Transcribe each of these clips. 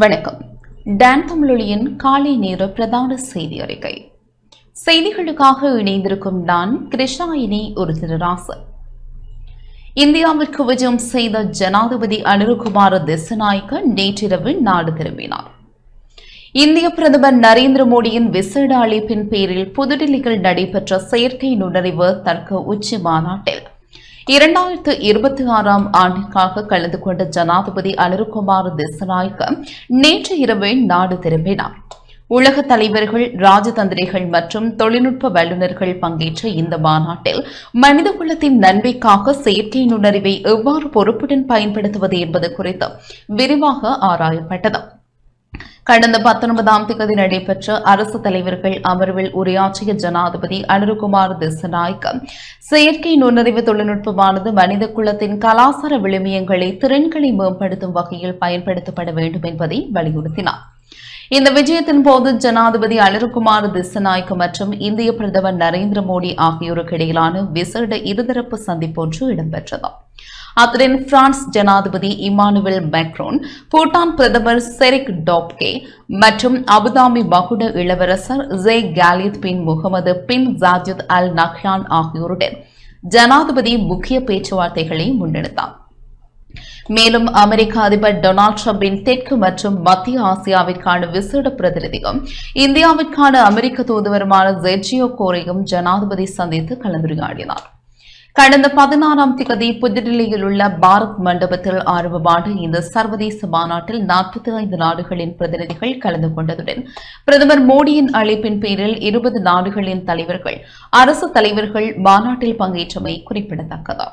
வணக்கம். டான் தமிழொலியின் காலை நேர பிரதான செய்தி அறிக்கை. செய்திகளுக்காக இணைந்திருக்கும் நான் கிருஷ்ணாயினி ஒரு திருராசு இந்தியாவிற்கு விஜயம் செய்த ஜனாதிபதி அனுருகுமார திசநாயக்க நேற்றிரவு நாடு திரும்பினார். இந்திய பிரதமர் நரேந்திர மோடியின் விசேட அழைப்பின் பேரில் புதுடில்லியில் நடைபெற்ற செயற்கை நுண்ணறிவு தர்க்க உச்சி மாநாட்டில் இரண்டாயிரத்து இருபத்தி ஆறாம் ஆண்டிற்காக கலந்து கொண்ட ஜனாதிபதி அனுருகுமார் திசநாயக்க நேற்று இரவே நாடு திரும்பினார். உலக தலைவர்கள் ராஜதந்திரிகள் மற்றும் தொழில்நுட்ப வல்லுநர்கள் பங்கேற்ற இந்த மாநாட்டில் மனித குலத்தின் நன்மைக்காக செயற்கை நுண்ணறிவை எவ்வாறு பொறுப்புடன் பயன்படுத்துவது என்பது குறித்து விரிவாக ஆராயப்பட்டது. கடந்த பத்தொன்பதாம் தேதி நடைபெற்ற அரசு தலைவர்கள் அமர்வில் உரையாற்றிய ஜனாதிபதி அனுருகுமார் திசநாயக்க. செயற்கை நுண்ணறிவு தொழில்நுட்பமானது மனித குலத்தின் கலாசார விழுமியங்களை திறன்களை மேம்படுத்தும் வகையில் பயன்படுத்தப்பட வேண்டும் என்பதை வலியுறுத்தினார். இந்த விஜயத்தின் போது ஜனாதிபதி அனுருகுமார் திசநாயக்க மற்றும் இந்திய பிரதமர் நரேந்திர மோடி ஆகியோருக்கு இடையிலான விசேட இருதரப்பு சந்திப்பொன்று இடம்பெற்றது. அத்துடன் பிரான்ஸ் ஜனாதிபதி இமானுவேல் மேக்ரோன் பூட்டான் பிரதமர் செரிக் டோப்கே மற்றும் அபுதாபி மகுட இளவரசர் J Khalid bin Mohamed bin Zayed Al Nahyan ஆகியோருடன் ஜனாதிபதி முக்கிய பேச்சுவார்த்தைகளை முன்னெடுத்தார். மேலும் அமெரிக்க அதிபர் டொனால்டு டிரம்பின் தெற்கு மற்றும் மத்திய ஆசியாவிற்கான விசேட பிரதிநிதியும் இந்தியாவிற்கான அமெரிக்க தூதுவருமான ஜெர்ஜியோ கோரையும் ஜனாதிபதி சந்தித்து கலந்துரையாடினார். கடந்த பதினாறாம் திகதி புதுடில்லியில் உள்ள பாரத் மண்டபத்தில் ஆரம்பமான இந்த சர்வதேச மாநாட்டில் நாற்பத்தி ஐந்து நாடுகளின் பிரதிநிதிகள் கலந்து கொண்டதுடன் பிரதமர் மோடியின் அழைப்பின் பேரில் இருபது நாடுகளின் தலைவர்கள் அரசு தலைவர்கள் மாநாட்டில் பங்கேற்றமை குறிப்பிடத்தக்கது.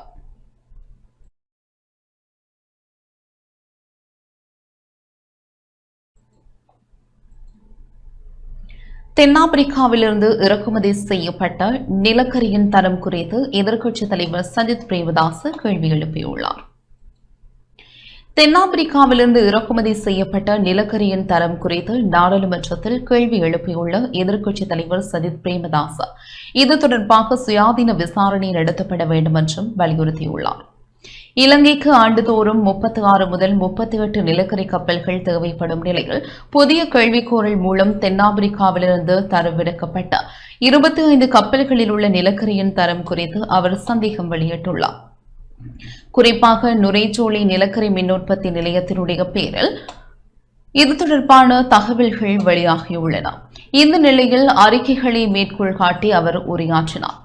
தென்னாப்பிரிக்காவிலிருந்து இறக்குமதி செய்யப்பட்ட நிலக்கரியின் தரம் குறித்து எதிர்க்கட்சித் தலைவர் சஜித் பிரேமதாஸ் கேள்வி எழுப்பியுள்ளார். தென்னாப்பிரிக்காவிலிருந்து இறக்குமதி செய்யப்பட்ட நிலக்கரியின் தரம் குறித்து நாடாளுமன்றத்தில் கேள்வி எழுப்பியுள்ள எதிர்க்கட்சித் தலைவர் சஜித் பிரேமதாஸ். இது தொடர்பாக சுயாதீன விசாரணை நடத்தப்பட வேண்டும் என்றும் வலியுறுத்தியுள்ளார். இலங்கைக்கு ஆண்டுதோறும் முப்பத்தி ஆறு முதல் முப்பத்தி எட்டு நிலக்கரி கப்பல்கள் தேவைப்படும் நிலையில் புதிய கேள்விக்கோரல் மூலம் தென்னாப்பிரிக்காவிலிருந்து தரவிறக்கப்பட்ட இருபத்தி ஐந்து கப்பல்களில் உள்ள நிலக்கரியின் தரம் குறித்து அவர் சந்தேகம் வெளியிட்டுள்ளார். குறிப்பாக நுரைச்சோலை நிலக்கரி மின்னுற்பத்தி நிலையத்தினுடைய பேரில் இது தொடர்பான தகவல்கள் வெளியாகியுள்ளன. இந்த நிலையில் அறிக்கைகளை மேற்கோள் காட்டி அவர் உரையாற்றினார்.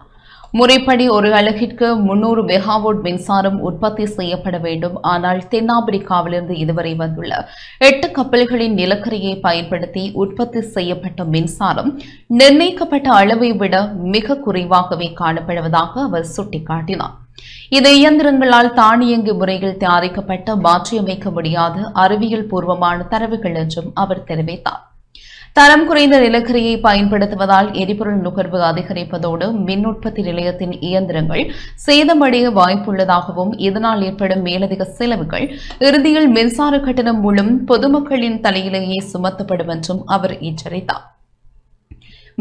முறைப்படி ஒரு அலகிற்கு முன்னூறு மெகாவோட் மின்சாரம் உற்பத்தி செய்யப்பட வேண்டும். ஆனால் தென்னாப்பிரிக்காவிலிருந்து இதுவரை வந்துள்ள எட்டு கப்பல்களின் நிலக்கரியை பயன்படுத்தி உற்பத்தி செய்யப்பட்ட மின்சாரம் நிர்ணயிக்கப்பட்ட அளவை விட மிக குறைவாகவே காணப்படுவதாக அவர் சுட்டிக்காட்டினார். இந்த இயந்திரங்களால் தானியங்கு முறையில் தயாரிக்கப்பட்ட மாற்றியமைக்க முடியாத அறிவியல் பூர்வமான தரவுகள் என்றும் அவர் தெரிவித்தார். தரம் குறைந்த நிலக்கரியை பயன்படுத்துவதால் எரிபொருள் நுகர்வு அதிகரிப்பதோடு மின் உற்பத்தி நிலையத்தின் இயந்திரங்கள் சேதமடைய வாய்ப்புள்ளதாகவும் இதனால் ஏற்படும் மேலதிக செலவுகள் இறுதியில் மின்சார கட்டணம் மூலம் பொதுமக்களின் தலையிலேயே சுமத்தப்படும் என்றும் அவர் எச்சரித்தார்.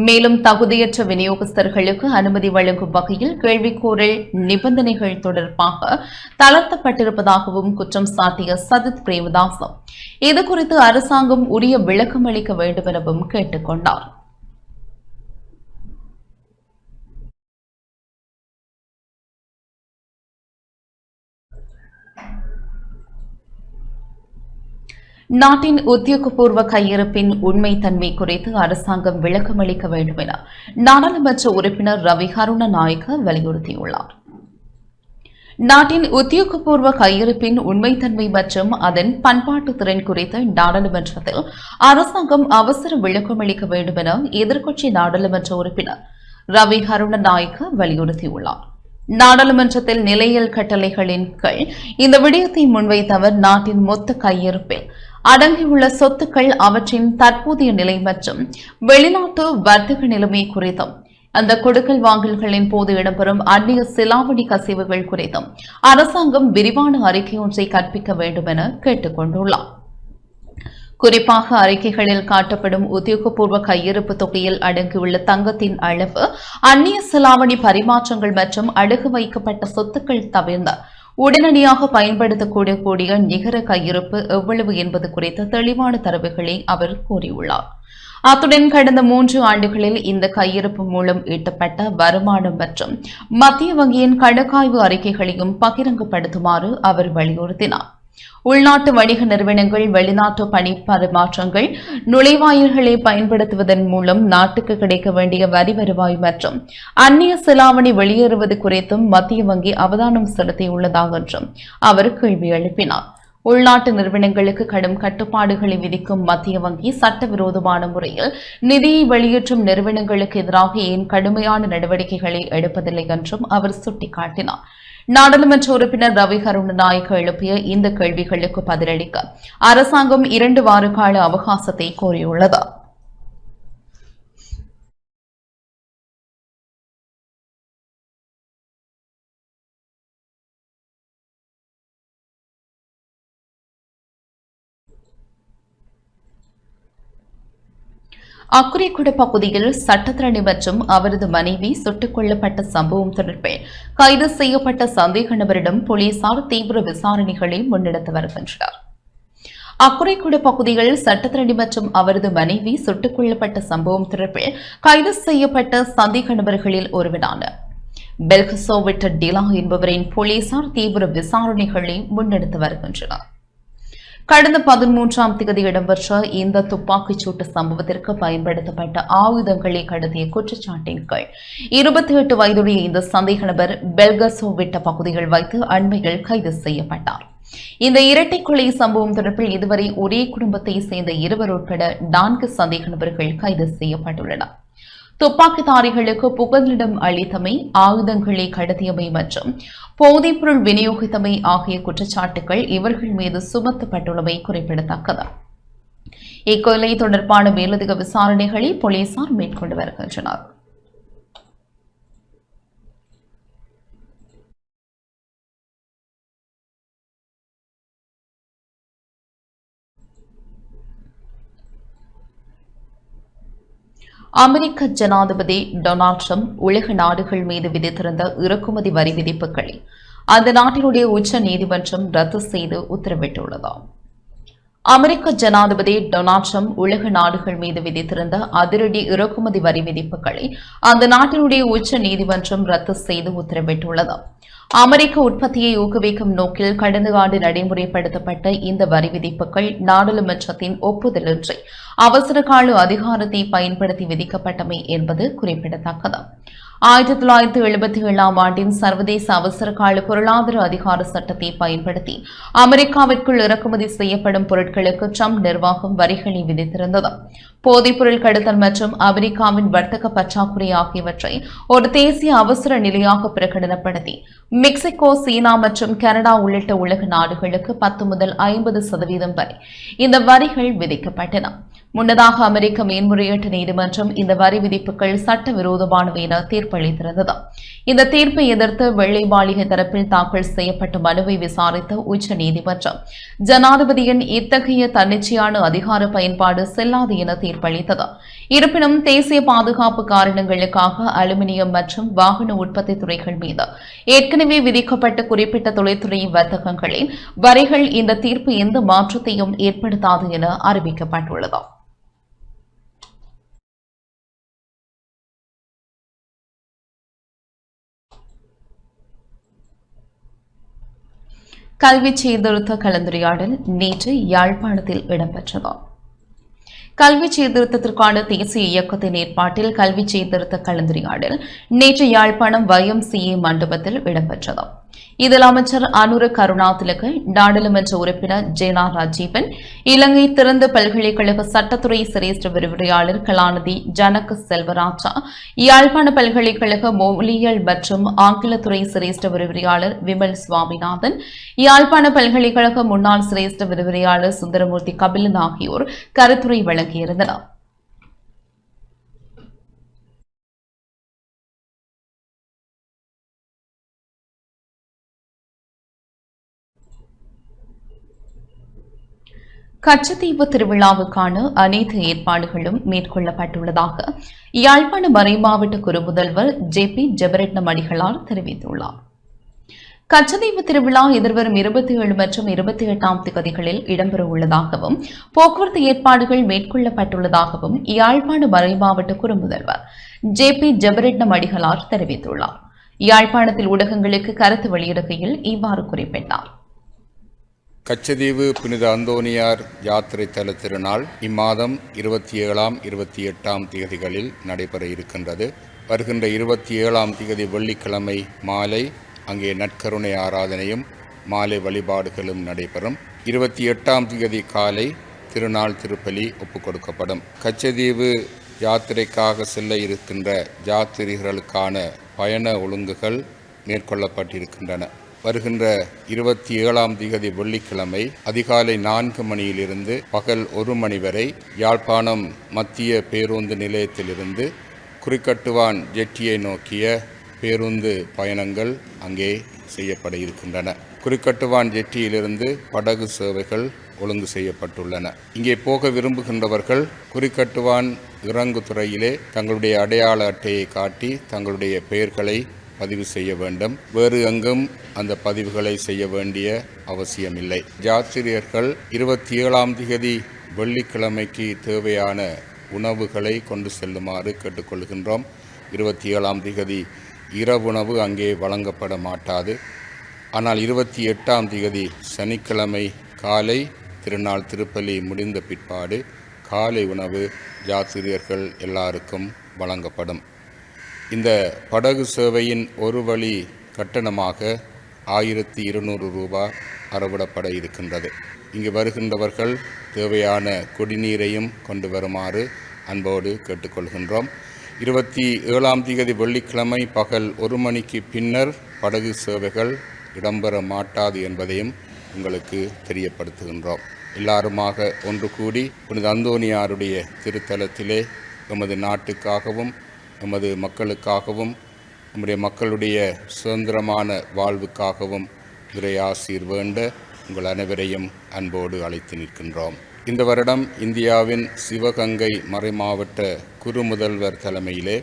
மேலும் தகுதியற்ற விநியோகஸ்தர்களுக்கு அனுமதி வழங்கும் வகையில் கேள்விக்கூறல் நிபந்தனைகள் தொடர்பாக தளர்த்தப்பட்டிருப்பதாகவும் குற்றம் சாட்டிய சஜித் பிரேமதாசம். இதுகுறித்து அரசாங்கம் உரிய விளக்கம் அளிக்க வேண்டும் எனவும் கேட்டுக் கொண்டார் நாட்டின் உத்தியோகபூர்வ கையிருப்பின் உண்மை தன்மை குறித்து அரசாங்கம் விளக்கம் அளிக்க வேண்டும் என நாடாளுமன்ற உறுப்பினர் ரவி கருண நாயக்க வலியுறுத்தியுள்ளார். நாட்டின் உத்தியோகபூர்வ கையிருப்பின் உண்மைத்தன்மை மற்றும் அதன் பண்பாட்டு திறன் குறித்து நாடாளுமன்றத்தில் அரசாங்கம் அவசர விளக்கம் அளிக்க வேண்டும் என எதிர்க்கட்சி நாடாளுமன்ற உறுப்பினர் ரவி கருண நாயக்க வலியுறுத்தியுள்ளார். நாடாளுமன்றத்தில் நிலையியல் கட்டளைகளின் கீழ் இந்த விடயத்தை முன்வைத்தவர் நாட்டின் மொத்த கையிருப்பில் அடங்கியுள்ள சொத்துக்கள் அவற்றின் தற்போதைய நிலை மற்றும் வெளிநாட்டு வர்த்தக நிலைமை குறித்தும் அந்த கொடுக்கல் வாங்கல்களின் போது இடம்பெறும் அந்நிய சிலாவணி கசிவுகள் குறித்தும் அரசாங்கம் விரிவான அறிக்கை ஒன்றை கற்பிக்க வேண்டும் என கேட்டுக் கொண்டுள்ளார் குறிப்பாக அறிக்கைகளில் காட்டப்படும் உத்தியோகபூர்வ கையிருப்பு தொகையில் அடங்கியுள்ள தங்கத்தின் அளவு அந்நிய செலாவணி பரிமாற்றங்கள் மற்றும் அடகு வைக்கப்பட்ட சொத்துக்கள் தவிர்ந்த உடனடியாக பயன்படுத்தக்கூடிய நிகர கையிருப்பு எவ்வளவு என்பது குறித்த தெளிவான தரவுகளை அவர் கூறியுள்ளார். அத்துடன் கடந்த மூன்று ஆண்டுகளில் இந்த கையிருப்பு மூலம் ஈட்டப்பட்ட வருமானம் மற்றும் மத்திய வங்கியின் கணக்காய்வு அறிக்கைகளையும் பகிரங்கப்படுத்துமாறு அவர் வலியுறுத்தினார். உள்நாட்டு வணிக நிறுவனங்கள் வெளிநாட்டு பணி பரிமாற்றங்கள் நுழைவாயில்களை பயன்படுத்துவதன் மூலம் நாட்டுக்கு கிடைக்க வேண்டிய வரி வருவாய் மற்றும் அந்நிய செலாவணி வெளியேறுவது குறித்தும் மத்திய வங்கி அவதானம் செலுத்தியுள்ளதாக என்றும் அவர் கேள்வி எழுப்பினார். உள்நாட்டு நிறுவனங்களுக்கு கடும் கட்டுப்பாடுகளை விதிக்கும் மத்திய வங்கி சட்டவிரோதமான முறையில் நிதியை வெளியேற்றும் நிறுவனங்களுக்கு எதிராக ஏன் கடுமையான நடவடிக்கைகளை எடுப்பதில்லை என்றும் அவர் சுட்டிக்காட்டினார். நாடாளுமன்ற உறுப்பினர் ரவி கருணநாயக்க எழுப்பிய இந்த கேள்விகளுக்கு பதிலளிக்க அரசாங்கம் இரண்டு வார கால அவகாசத்தை கோரியுள்ளது. அக்குரிக்குட பகுதியில் சட்டத்திரணி மற்றும் அவரது மனைவி சுட்டுக் கொல்லப்பட்ட சம்பவம் தொடர்பில் கைது செய்யப்பட்ட சந்தேக நபரிடம் போலீசார் தீவிர விசாரணைகளை முன்னெடுத்து வருகின்றனர். அக்குரைக்குட பகுதியில் சட்டத்திரணி மற்றும் அவரது மனைவி சுட்டுக் கொல்லப்பட்ட சம்பவம் தொடர்பில் கைது செய்யப்பட்ட சந்தேக நபர்களில் ஒருவரான பெல்கசோவிட்ட டிலா என்பவரின் போலீசார் தீவிர விசாரணைகளை முன்னெடுத்து வருகின்றனர். கடந்த பதிமூன்றாம் தேதி இடம்பெற்ற இந்த துப்பாக்கிச் சூட்டு சம்பவத்திற்கு பயன்படுத்தப்பட்ட ஆயுதங்களை கடத்திய குற்றச்சாட்டின் கீழ் இருபத்தி எட்டு வயதுடைய இந்த சந்தேக நபர் பெல்கசோவிட்ட பகுதிகள் வைத்து அண்மையில் கைது செய்யப்பட்டார். இந்த இரட்டை கொலை சம்பவம் தொடர்பில் இதுவரை ஒரே குடும்பத்தை சேர்ந்த இருவர் உட்பட நான்கு சந்தேக நபர்கள் கைது செய்யப்பட்டுள்ளனர். துப்பாக்கிதாரிகளுக்கு புகலிடம் அளித்தமை ஆயுதங்களை கடத்தியமை மற்றும் போதைப்பொருள் விநியோகித்தமை ஆகிய குற்றச்சாட்டுகள் இவர்கள் மீது சுமத்தப்பட்டுள்ளமை குறிப்பிடத்தக்கது. இக்கொலை தொடர்பான மேலதிக விசாரணைகளை போலீசார் மேற்கொண்டு வருகின்றனர். அமெரிக்க ஜனாதிபதி டொனால்ட் ட்ரம்ப் உலக நாடுகள் மீது விதித்திருந்த இறக்குமதி வரி விதிப்புகளை அந்த நாட்டினுடைய உச்ச நீதிமன்றம் ரத்து செய்து உத்தரவிட்டுள்ளதாம். அமெரிக்க ஜனாதிபதி டொனால்ட் ட்ரம்ப் உலக நாடுகள் மீது விதித்திருந்த அதிரடி இறக்குமதி வரி விதிப்புகளை அந்த நாட்டினுடைய உச்ச நீதிமன்றம் ரத்து செய்து உத்தரவிட்டுள்ளது அமெரிக்க உற்பத்தியை ஊக்குவிக்கும் நோக்கில் கடந்த ஆண்டு நடைமுறைப்படுத்தப்பட்ட இந்த வரி விதிப்புகள் நாடாளுமன்றத்தின் ஒப்புதலின்றி அவசர கால அதிகாரத்தை பயன்படுத்தி விதிக்கப்பட்டமை என்பது குறிப்பிடத்தக்கது. ஆயிரத்தி தொள்ளாயிரத்தி எழுபத்தி ஏழாம் ஆண்டின் சர்வதேச அவசர கால பொருளாதார அதிகார சட்டத்தை பயன்படுத்தி அமெரிக்காவிற்குள் இறக்குமதி செய்யப்படும் பொருட்களுக்கு ட்ரம்ப் நிர்வாகம் வரிகளை விதித்திருந்தது. போதைப்பொருள் கடத்தல் மற்றும் அமெரிக்காவின் வர்த்தக பற்றாக்குறை ஆகியவற்றை ஒரு தேசிய அவசர நிலையாக பிரகடனப்படுத்தி மெக்சிகோ சீனா மற்றும் கனடா உள்ளிட்ட உலக நாடுகளுக்கு பத்து முதல் ஐம்பது சதவீதம் வரை இந்த வரிகள் விதிக்கப்பட்டன. முன்னதாக அமெரிக்க மேன்முறையீட்டு நீதிமன்றம் இந்த வரி விதிப்புகள் சட்டவிரோதமானவை என தீர்ப்பளித்திருந்தது. இந்த தீர்ப்பை எதிர்த்து வெள்ளை மாளிகை தரப்பில் தாக்கல் செய்யப்பட்ட மனுவை விசாரித்த உச்ச நீதிமன்றம் ஜனாதிபதியின் இத்தகைய தன்னிச்சையான அதிகார பயன்பாடு செல்லாது என தீர்ப்பளித்தது. இருப்பினும் தேசிய பாதுகாப்பு காரணங்களுக்காக அலுமினியம் மற்றும் வாகன உற்பத்தி துறைகள் மீது ஏற்கனவே விதிக்கப்பட்ட குறிப்பிட்ட தொழில்துறை வர்த்தகங்களின் வரிகள் இந்த தீர்ப்பு எந்த மாற்றத்தையும் ஏற்படுத்தாது என அறிவிக்கப்பட்டுள்ளது கல்வி சீர்திருத்த கலந்துரையாடல் நேற்று யாழ்ப்பாணத்தில் இடம்பெற்றது. கல்வி சீர்திருத்தத்திற்கான தேசிய இயக்கத்தின் ஏற்பாட்டில் கல்வி சீர்திருத்த கலந்துரையாடல் நேற்று யாழ்ப்பாணம் வயம் சிஏ மண்டபத்தில் இடம்பெற்றது. இதில் அமைச்சர் அனுர கருணாதிலக நாடாளுமன்ற உறுப்பினர் ஜேனா ராஜீவன் இலங்கை திறந்த பல்கலைக்கழக சட்டத்துறை சிரேஷ்ட விரிவுரையாளர் கலாநிதி ஜனக செல்வராஜா யாழ்ப்பாண பல்கலைக்கழக மொழியியல் மற்றும் ஆங்கிலத்துறை சிரேஷ்ட விரிவுரையாளர் விமல் சுவாமிநாதன் யாழ்ப்பாண பல்கலைக்கழக முன்னாள் சிரேஷ்ட விரிவுரையாளர் சுந்தரமூர்த்தி கபிலன் ஆகியோர் கருத்துரை வழங்கியிருந்தனர். கச்சத்தீவு திருவிழாவுக்கான அனைத்து ஏற்பாடுகளும் மேற்கொள்ளப்பட்டுள்ளதாக யாழ்ப்பாண மறை மாவட்ட குரு முதல்வர் ஜே பி ஜெபரட்னம் அடிகளார் தெரிவித்துள்ளார். கச்சதீவு திருவிழா எதிர்வரும் இருபத்தி ஏழு மற்றும் இருபத்தி எட்டாம் திகதிகளில் இடம்பெற உள்ளதாகவும் போக்குவரத்து ஏற்பாடுகள் மேற்கொள்ளப்பட்டுள்ளதாகவும் யாழ்ப்பாண மறை மாவட்ட மறைமாவட்ட குறுமுதல்வர் ஜே பி ஜெபரெட்னம் அடிகளார் தெரிவித்துள்ளார். யாழ்ப்பாணத்தில் ஊடகங்களுக்கு கருத்து வெளியிடுகையில் இவ்வாறு குறிப்பிட்டார். கச்சதீவு புனித அந்தோனியார் யாத்திரை தல திருநாள் இம்மாதம் இருபத்தி ஏழாம் இருபத்தி எட்டாம் தேதிகளில் நடைபெற இருக்கின்றது. வருகின்ற இருபத்தி ஏழாம் தேதி வெள்ளிக்கிழமை மாலை அங்கே நற்கருணை ஆராதனையும் மாலை வழிபாடுகளும் நடைபெறும். இருபத்தி எட்டாம் தேதி காலை திருநாள் திருப்பலி ஒப்புக்கொடுக்கப்படும் கச்சதீவு யாத்திரைக்காக செல்ல இருக்கின்ற யாத்திரிகர்களுக்கான பயண ஒழுங்குகள் மேற்கொள்ளப்பட்டிருக்கின்றன. வருகின்ற இருபத்தி ஏழாம் திகதி வெள்ளிக்கிழமை அதிகாலை நான்கு மணியிலிருந்து பகல் ஒரு மணி வரை யாழ்ப்பாணம் மத்திய பேருந்து நிலையத்திலிருந்து குறிக்கட்டுவான் ஜெட்டியை நோக்கிய பேருந்து பயணங்கள் அங்கே செய்யப்பட இருக்கின்றன. குறிக்கட்டுவான் ஜெட்டியிலிருந்து படகு சேவைகள் ஒழுங்கு செய்யப்பட்டுள்ளன. இங்கே போக விரும்புகின்றவர்கள் குறிக்கட்டுவான் இறங்கு துறையிலே தங்களுடைய அடையாள அட்டையை காட்டி தங்களுடைய பெயர்களை பதிவு செய்ய வேண்டும். வேறு எங்கும் அந்த பதிவுகளை செய்ய வேண்டிய அவசியமில்லை. ஜாத்திரியர்கள் இருபத்தி ஏழாம் திகதி வெள்ளிக்கிழமைக்கு தேவையான உணவுகளை கொண்டு செல்லுமாறு கேட்டுக்கொள்கின்றோம். இருபத்தி ஏழாம் திகதி இரவுணவு அங்கே வழங்கப்பட மாட்டாது. ஆனால் இருபத்தி எட்டாம் திகதி சனிக்கிழமை காலை திருநாள் திருப்பலி முடிந்த பிற்பாடு காலை உணவு ஜாத்திரியர்கள் எல்லாருக்கும் வழங்கப்படும். இந்த படகு சேவையின் ஒரு வழி கட்டணமாக ஆயிரத்தி இருநூறு ரூபா அறவிடப்பட இருக்கின்றது. இங்கு வருகின்றவர்கள் தேவையான குடிநீரையும் கொண்டு வருமாறு அன்போடு கேட்டுக்கொள்கின்றோம். இருபத்தி ஏழாம் தேதி வெள்ளிக்கிழமை பகல் ஒரு மணிக்கு பின்னர் படகு சேவைகள் இடம்பெற மாட்டாது என்பதையும் உங்களுக்கு தெரியப்படுத்துகின்றோம். எல்லாருமாக ஒன்று கூடி புனித அந்தோனியாருடைய திருத்தலத்திலே எமது நாட்டுக்காகவும் நமது மக்களுக்காகவும் நம்முடைய மக்களுடைய சுதந்திரமான வாழ்வுக்காகவும் இறையாசீர் வேண்ட உங்கள் அனைவரையும் அன்போடு அழைத்து நிற்கின்றோம். இந்த வருடம் இந்தியாவின் சிவகங்கை மறைமாவட்ட குரு முதல்வர் தலைமையிலே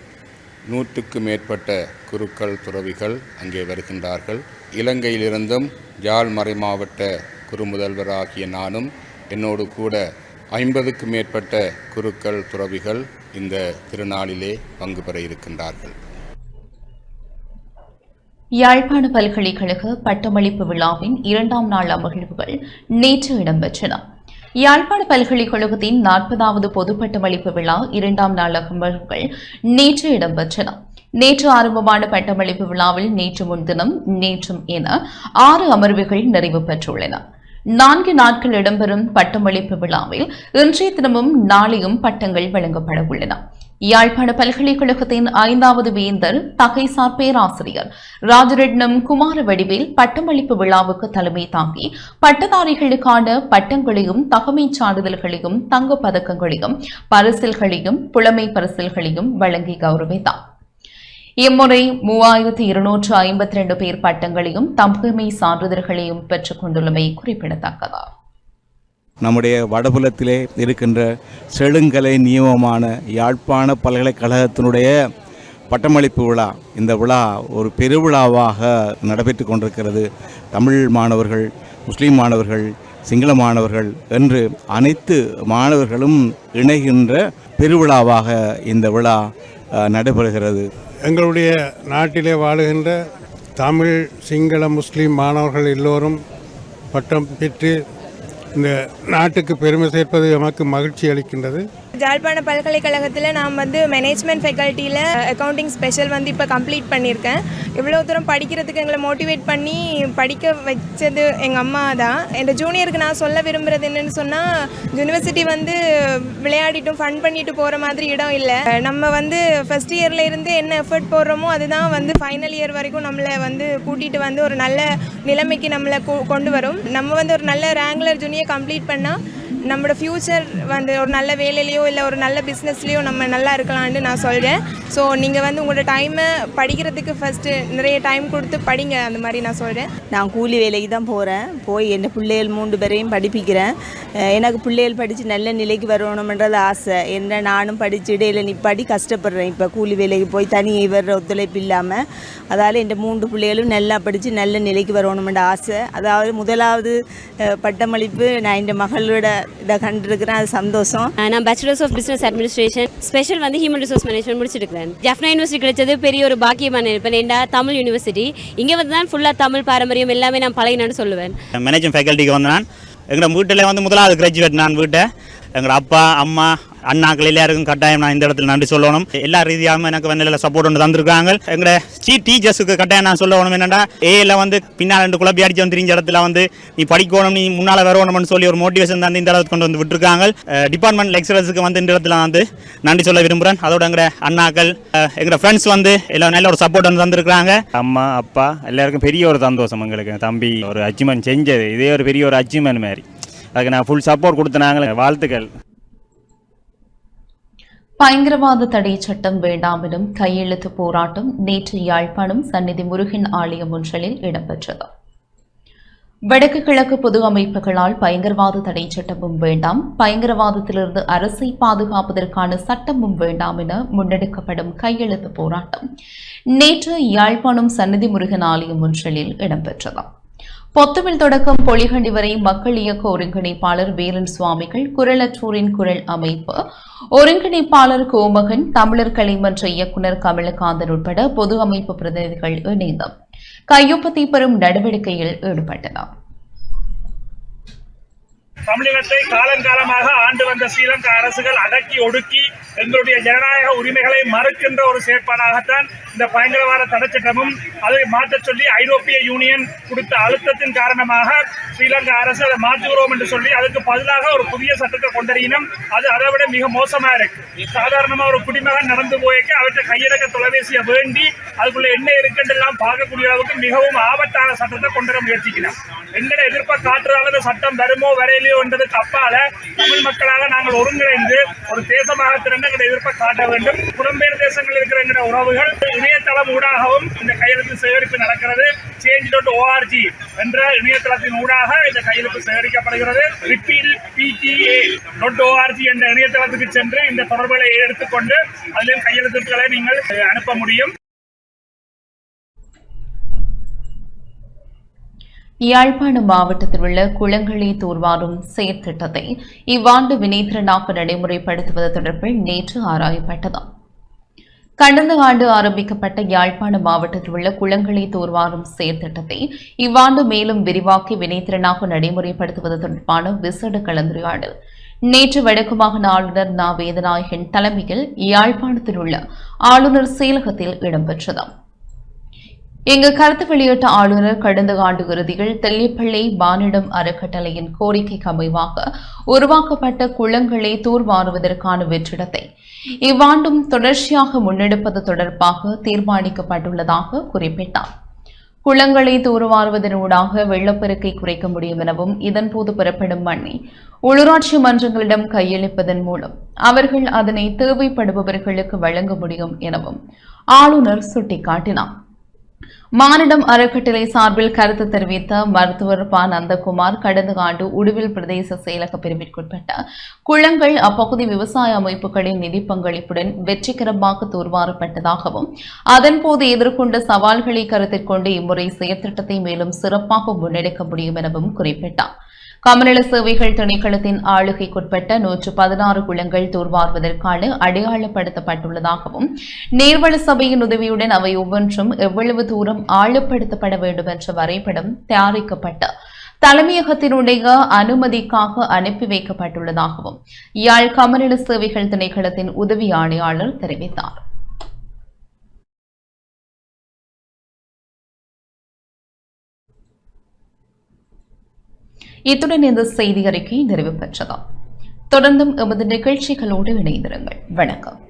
நூற்றுக்கு மேற்பட்ட குருக்கள் துறவிகள் அங்கே வருகின்றார்கள். இலங்கையிலிருந்தும் யாழ் மறைமாவட்ட குரு முதல்வராகிய நானும் என்னோடு கூட ஐம்பதுக்கு மேற்பட்ட குருக்கள் துறவிகள் இந்த திருநாளிலே பங்கு பெற இருக்கின்றார்கள். யாழ்ப்பாண பல்கலைக்கழக பட்டமளிப்பு விழாவின் இரண்டாம் நாள் அமர்வுகள் நேற்று இடம்பெற்றன. யாழ்ப்பாண பல்கலைக்கழகத்தின் நாற்பதாவது பொது பட்டமளிப்பு விழா இரண்டாம் நாள் அமர்வுகள் நேற்று இடம்பெற்றன. நேற்று ஆரம்பமான பட்டமளிப்பு விழாவில் நேற்று முன்தினம் நேற்றும் என ஆறு அமர்வுகள் நிறைவு பெற்றுள்ளன. நான்கு நாட்கள் இடம்பெறும் பட்டமளிப்பு விழாவில் இன்றைய தினமும் நாளையும் பட்டங்கள் வழங்கப்பட உள்ளன. யாழ்ப்பாண பல்கலைக்கழகத்தின் ஐந்தாவது வேந்தர் தகைசார் பேராசிரியர் ராஜரட்னம் குமார வடிவேல் பட்டமளிப்பு விழாவுக்கு தலைமை தாங்கி பட்டதாரிகளுக்கான பட்டங்களையும் தகமைச் சான்றிதழ்களையும் தங்கப் பதக்கங்களையும் பரிசில்களையும் புலமை பரிசில்களையும் வழங்கி கௌரவித்தார். இம்முறை மூவாயிரத்தி இருநூற்று ஐம்பத்தி ரெண்டு பேர் பட்டங்களையும் தம்பமை சான்றிதழ்களையும் பெற்றுக் கொண்டுள்ளமை குறிப்பிடத்தக்கதா? நம்முடைய வடபுலத்திலே இருக்கின்ற செழுங்கலை நியமமான யாழ்ப்பாண பல்கலைக்கழகத்தினுடைய பட்டமளிப்பு விழா இந்த விழா ஒரு பெருவிழாவாக நடைபெற்று கொண்டிருக்கிறது. தமிழ் மாணவர்கள் முஸ்லீம் மாணவர்கள் சிங்கள மாணவர்கள் என்று அனைத்து மாணவர்களும் இணைகின்ற பெருவிழாவாக இந்த விழா நடைபெறுகிறது. எங்களுடைய நாட்டிலே வாழுகின்ற தமிழ் சிங்கள முஸ்லீம் மாணவர்கள் எல்லோரும் பட்டம் பெற்று இந்த நாட்டுக்கு பெருமை சேர்ப்பது எமக்கு மகிழ்ச்சி அளிக்கின்றது. ஜாழ்ப்பாண பல்கலைக்கழகத்தில் நான் வந்து மேனேஜ்மெண்ட் ஃபெக்கல்ட்டியில் அக்கௌண்டிங் ஸ்பெஷல் வந்து இப்போ கம்ப்ளீட் பண்ணியிருக்கேன் இவ்வளோ தூரம் படிக்கிறதுக்கு எங்களை மோட்டிவேட் பண்ணி படிக்க வச்சது எங்கள் அம்மா தான். என் ஜூனியருக்கு நான் சொல்ல விரும்புகிறது என்னென்னு சொன்னால் யூனிவர்சிட்டி வந்து விளையாடிட்டும் ஃபன் பண்ணிட்டு போகிற மாதிரி இடம் இல்லை. நம்ம வந்து ஃபஸ்ட் இயரில் இருந்து என்ன எஃபர்ட் போடுறோமோ அதுதான் வந்து ஃபைனல் இயர் வரைக்கும் நம்மளை வந்து கூட்டிகிட்டு வந்து ஒரு நல்ல நிலைமைக்கு நம்மளை கொ- கொண்டு வரும். நம்ம வந்து ஒரு நல்ல ரேங்குலர் ஜூனியர் கம்ப்ளீட் பண்ணால் நம்மளோட ஃப்யூச்சர் வந்து ஒரு நல்ல வேலையிலையோ இல்லை ஒரு நல்ல பிஸ்னஸ்லேயோ நம்ம நல்லா இருக்கலாம்னு நான் சொல்கிறேன் ஸோ நீங்கள் வந்து உங்களோட டைமை படிக்கிறதுக்கு ஃபஸ்ட்டு நிறைய டைம் கொடுத்து படிங்க அந்த மாதிரி நான் சொல்கிறேன் நான் கூலி வேலைக்கு தான் போகிறேன் போய் என் பிள்ளைகள் மூன்று பேரையும் படிப்பிக்கிறேன். எனக்கு பிள்ளைகள் படித்து நல்ல நிலைக்கு வரணுமென்றது ஆசை. என்ன நானும் படித்து இடையில நிப்பாடி கஷ்டப்படுறேன். இப்போ கூலி வேலைக்கு போய் தனி வர்ற ஒத்துழைப்பு இல்லாமல் அதால் என் மூன்று பிள்ளைகளும் நல்லா படித்து நல்ல நிலைக்கு வரணுமென்ற ஆசை. அதாவது முதலாவது பட்டமளிப்பு நான் என் மகளோட இதை கண்டிருக்கிறேன். அது சந்தோஷம். நான் bachelors of business administration special வந்து ஹியூமன் ரிசோர்ஸ் மேனேஜ்மெண்ட் முடிச்சிருக்கிறேன். ஜஃப்னா யூனிவர்சிட்டி கிடைச்சது பெரிய ஒரு பாக்கியமான இருப்பேன் ஏண்டா தமிழ் யூனிவர்சிட்டி இங்கே வந்து தான் ஃபுல்லாக தமிழ் பாரம்பரியம் எல்லாமே நான் பழகினான்னு சொல்லுவேன். மேனேஜ்மெண்ட் ஃபேக்கல்ட்டிக்கு வந்து நான். எங்களோட வீட்டில் வந்து முதலாவது கிராஜுவேட் நான் வீட்டை. எங்களோட அப்பா அம்மா அண்ணாக்கள் எல்லாருக்கும் கட்டாயம் நான் இந்த இடத்துல நன்றி சொல்லணும். எல்லா ரீதியாகவும் எனக்கு வந்து நல்ல சப்போர்ட் ஒன்று தந்திருக்காங்க. எங்களோட சீஃப் டீச்சர்ஸுக்கு கட்டாயம் நான் சொல்லணும் என்னடா ஏல வந்து பின்னால் ரெண்டு குழப்பி அடிச்சு வந்து தெரிஞ்ச இடத்துல வந்து நீ படிக்கணும் நீ முன்னால் வரணும்னு சொல்லி ஒரு மோட்டிவேஷன் தந்து இந்த இடத்துக்கு கொண்டு வந்து விட்டுருக்காங்க. டிபார்ட்மெண்ட் லெக்சரர்ஸுக்கு வந்து இந்த இடத்துல வந்து நன்றி சொல்ல விரும்புகிறேன் அதோட எங்களோட அண்ணாக்கள் எங்களோட ஃப்ரெண்ட்ஸ் வந்து எல்லாம் நல்ல ஒரு சப்போர்ட் வந்து தந்திருக்காங்க அம்மா அப்பா எல்லாருக்கும் பெரிய ஒரு சந்தோஷம் எங்களுக்கு. தம்பி ஒரு அச்சீவ்மெண்ட் செஞ்சது. இதே ஒரு பெரிய ஒரு அச்சீவ்மெண்ட் மாதிரி அதுக்கு நான் ஃபுல் சப்போர்ட் கொடுத்தனாங்களே வாழ்த்துக்கள். பயங்கரவாத தடை சட்டம் வேண்டாம் எனும் கையெழுத்து போராட்டம் நேற்று யாழ்ப்பாணம் சந்நிதி முருகன் ஆலயம் ஒன்றலில் இடம்பெற்றது. வடக்கு கிழக்கு பொது அமைப்புகளால் பயங்கரவாத தடை சட்டமும் வேண்டாம் பயங்கரவாதத்திலிருந்து அரசை பாதுகாப்பதற்கான சட்டமும் வேண்டாம் என முன்னெடுக்கப்படும் கையெழுத்து போராட்டம் நேற்று யாழ்ப்பாணம் சந்நிதி முருகன் ஆலயம் ஒன்றலில் இடம்பெற்றது. பொத்துவில் தொடக்கம் பொலிகண்டி வரை மக்கள் இயக்க ஒருங்கிணைப்பாளர் வீரன் சுவாமிகள் குரலற்றோரின் குரல் அமைப்பு. ஒருங்கிணைப்பாளர் கோமகன் தமிழர் கலைமன்ற இயக்குநர் கமலகாந்தன் உட்பட பொது அமைப்பு பிரதிநிதிகள் இணைந்து கையொப்பத்தை பெறும் நடவடிக்கையில் ஈடுபட்டனர். தமிழகத்தை காலங்காலமாக ஆண்டு வந்த ஸ்ரீலங்கா அரசுகள் அடக்கி ஒடுக்கி எங்களுடைய ஜனநாயக உரிமைகளை மறுக்கின்ற ஒரு செயற்பாடாகத்தான் இந்த பயங்கரவாத தடைச்சட்டமும் அதை மாற்றச் சொல்லி ஐரோப்பிய யூனியன் கொடுத்த அழுத்தத்தின் காரணமாக ஸ்ரீலங்கா அரசு அதை மாற்றுகிறோம் என்று சொல்லி அதுக்கு பதிலாக ஒரு புதிய சட்டத்தை கொண்டறியினம். அது அதை விட மிக மோசமா இருக்கு. சாதாரணமா ஒரு குடிமகன் நடந்து போய்க்க அவற்றை கையிறக்க தொலைபேசியை வேண்டி அதுக்குள்ள என்ன இருக்குன்றெல்லாம் பார்க்கக்கூடிய அளவுக்கு மிகவும் ஆபத்தான சட்டத்தை கொண்டு வர முயற்சிக்கிறோம் எங்கட எதிர்ப்பை காட்டுறால சட்டம் வருமோ வரையிலையோ என்றதுக்கு தப்பால தமிழ் மக்களாக நாங்கள் ஒருங்கிணைந்து ஒரு தேசமாக திரண்டு எதிர்ப்பை காட்ட வேண்டும். புலம்பெயர் தேசங்களில் இருக்கிற எங்கட உறவுகள் இணையதளம் ஊடாகவும் இந்த கையெழுத்து சேகரிப்பு நடக்கிறது. சேஞ்ச் டாட் ஓஆர்ஜி என்ற இணையதளத்தின் ஊடாக இந்த கையெழுத்து சேகரிக்கப்படுகிறது. ரிப்பீல் பிடிஏ டாட் ஓஆர்ஜி என்ற இணையதளத்துக்கு சென்று இந்த தொடர்புகளை எடுத்துக்கொண்டு அதிலும் கையெழுத்துக்களை நீங்கள் அனுப்ப முடியும். யாழ்ப்பாணம் மாவட்டத்தில் உள்ள குளங்களை தூர்வாரும் செயற்திட்டத்தை இவ்வாண்டு வினைத்திறனாக நடைமுறைப்படுத்துவது தொடர்பில் நேற்று ஆராயப்பட்டது. கடந்த ஆண்டு ஆரம்பிக்கப்பட்ட யாழ்ப்பாண மாவட்டத்தில் உள்ள குளங்களை தூர்வாரும் செயற்திட்டத்தை இவ்வாண்டு மேலும் விரிவாக்கி வினைத்திறனாக நடைமுறைப்படுத்துவது தொடர்பான விசேட கலந்துரையாடல். நேற்று வடக்கு மாகாண ஆளுநர் நா. வேதநாயகன் தலைமையில் யாழ்ப்பாணத்தில் உள்ள ஆளுநர் செயலகத்தில் இடம்பெற்றது. இங்கு கருத்து வெளியிட்ட ஆளுநர் கடந்த ஆண்டு இறுதியில் தெல்லிப்பள்ளி மானிடம் அறக்கட்டளையின் கோரிக்கைக்கு அமைவாக உருவாக்கப்பட்ட குளங்களை தூர்வாருவதற்கான வெற்றிடத்தை இவ்வாண்டும் தொடர்ச்சியாக முன்னெடுப்பது தொடர்பாக தீர்மானிக்கப்பட்டுள்ளதாக குறிப்பிட்டார். குளங்களை தூர்வாருவதனூடாக வெள்ளப்பெருக்கை குறைக்க முடியும் எனவும் இதன்போது பெறப்படும் மண்ணை உள்ளூராட்சி மன்றங்களிடம் கையளிப்பதன் மூலம் அவர்கள் அதனை தேவைப்படுபவர்களுக்கு வழங்க முடியும் எனவும் ஆளுநர் சுட்டிக்காட்டினார். மானிடம் அறக்கட்டளை சார்பில் கருத்து தெரிவித்த மருத்துவர் ப. நந்தகுமார் கடந்த ஆண்டு உடுவில் பிரதேச செயலக பிரிவிற்குட்பட்ட குளங்கள் அப்பகுதி விவசாய அமைப்புகளின் நிதி பங்களிப்புடன் வெற்றிகரமாக தூர்வாரப்பட்டதாகவும் அதன்போது எதிர்கொண்ட சவால்களை கருத்தில் கொண்டு இம்முறை செயற்திட்டத்தை மேலும் சிறப்பாக முன்னெடுக்க முடியும் எனவும் குறிப்பிட்டார். கமநல சேவைகள் திணைக்களத்தின் ஆளுகைக்குட்பட்ட நூற்று பதினாறு குளங்கள் தூர்வார்வதற்கான அடையாளப்படுத்தப்பட்டுள்ளதாகவும் நீர்வள சபையின் உதவியுடன் அவை ஒவ்வொன்றும் எவ்வளவு தூரம் ஆழப்படுத்தப்பட வேண்டும் என்ற வரைபடம் தயாரிக்கப்பட்டு தலைமையகத்தினுடைய அனுமதிக்காக அனுப்பி வைக்கப்பட்டுள்ளதாகவும் யாழ் கமநல சேவைகள் திணைக்களத்தின் உதவி ஆணையாளர் தெரிவித்தார். இத்துடன் இந்த செய்தி அறிக்கை நிறைவு பெற்றதாம். தொடர்ந்தும் எமது நிகழ்ச்சிகளோடு இணைந்திருங்கள். வணக்கம்.